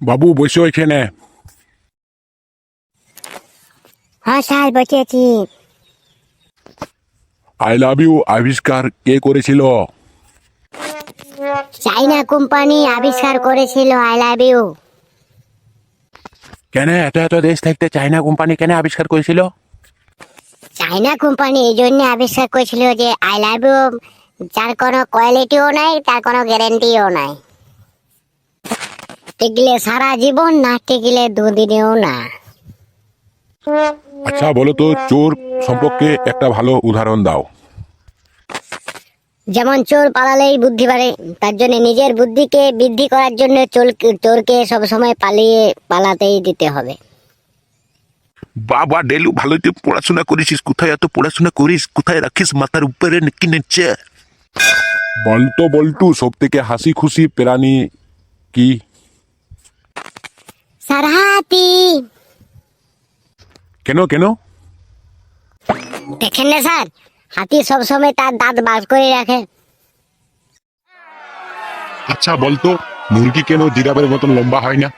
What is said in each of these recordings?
বাবু বসে হ্যাঁ স্যার বসেছি আই লাভ ইউ আবিষ্কার কে করেছিল? চাইনা কোম্পানি আবিষ্কার করেছিল আই লাভ ইউ কেন এত এত দেশ থাকতে চাইনা কোম্পানি কেন আবিষ্কার করেছিল? চাইনা কোম্পানি এই জন্য আবিষ্কার করেছিল যে আই লাভ ইউ যার কোনো কোয়ালিটিও নাই তার কোনো গ্যারেন্টিও নাই। টিকলে সারা জীবন না টিকলে দুদিনেও না। আচ্ছা বলো তো চোর সম্পর্কে একটা ভালো উদাহরণ দাও। যেমন চোর পালালেই বুদ্ধি বাড়ে তার জন্য নিজের বুদ্ধিকে বৃদ্ধি করার জন্য চোর চোরকে সবসময় পালিয়ে পালাতেই দিতে হবে। বাবা ডেলু ভালো তুই পড়াশোনা করেছিস। কোথায় এত পড়াশোনা করিস? কোথায় রাখিস মাথার উপরে নাকি নিচে? বলতো বল্টু সব থেকে হাসি খুশি প্রাণী কি? সারহাতি। কেন কেন? দেখেন না স্যার হাতি সবসময় তার দাঁত বার করে রাখে। আচ্ছা বলতো মুরগি কেন জিরাবের মতন লম্বা হয় না?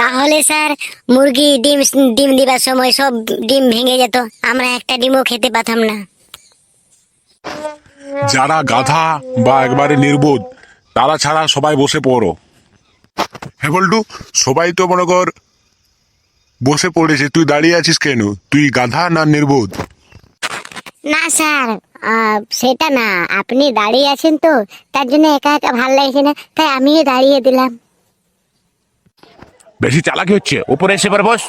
তাহলে স্যার মুরগি ডিম ডিম দিবার সময় সব ডিম ভেঙে যেত আমরা একটা ডিমও খেতে পাতাম না। যারা গাধা বা একবারে নির্বোধ তারা ছাড়া সবাই বসে পড়ো। হ্যাঁ বল্টু সবাই তো মনে কর বসে পড়েছে। তুই দাঁড়িয়ে আছিস কেন? তুই গাধা না নির্বোধ? না স্যার সেটা না। আপনি দাঁড়িয়ে আছেন তো তার জন্য একা একা ভালো লাগছে না তাই আমিও দাঁড়িয়ে দিলাম। বেশি চালাকি হচ্ছে। উপরে এসে পর বস।